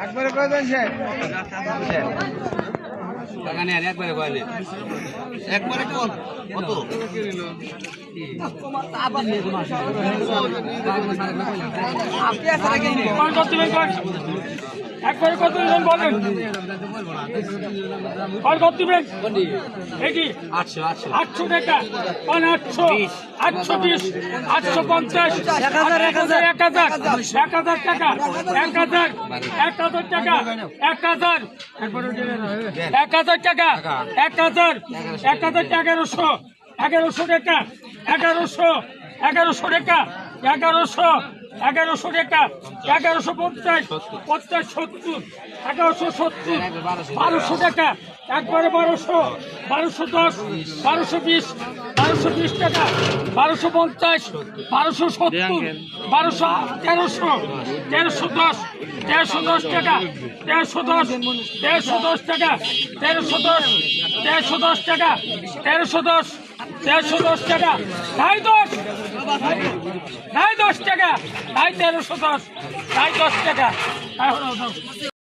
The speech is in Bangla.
একবারে কয় দেন টাকা নেন একবারে কয় নেন একবারে কত? কত? কোন একবারে কত বলেন? কোন কত দিবেন এটি আটশো আটশো। আটশো টাকা। কোন আটশো আটশো বিশ আটশো পঞ্চাশ এক হাজার। এক হাজার এক হাজার এক হাজার টাকা এক হাজার এক হাজার টাকা এক হাজার। এক হাজার টাকা এক হাজার এক হাজার এগারোশো এগারোশো টাকা এগারোশো এগারোশো টাকা এগারোশো। এগারোশো টাকা এগারোশো পঞ্চাশ পঞ্চাশ সত্তর, এগারোশো সত্তর, বারোশো টাকা একবারে বারোশো বারোশো দশ, বারোশো বিশ বারোশো বিশ টাকা, বারোশো পঞ্চাশ, বারোশো সত্তর, বারোশো তেরোশো তেরোশো দশ তেরোশো দশ টাকা, তেরোশো দশ তেরোশো দশ টাকা, তেরোশো দশ তেরোশো দশ টাকা, তেরোশো দশ তেরোশো দশ টাকা। ঢাই দশ। ঢাই দশ টাকা। ঢাই তেরোশো দশ। ঢাই দশ টাকা।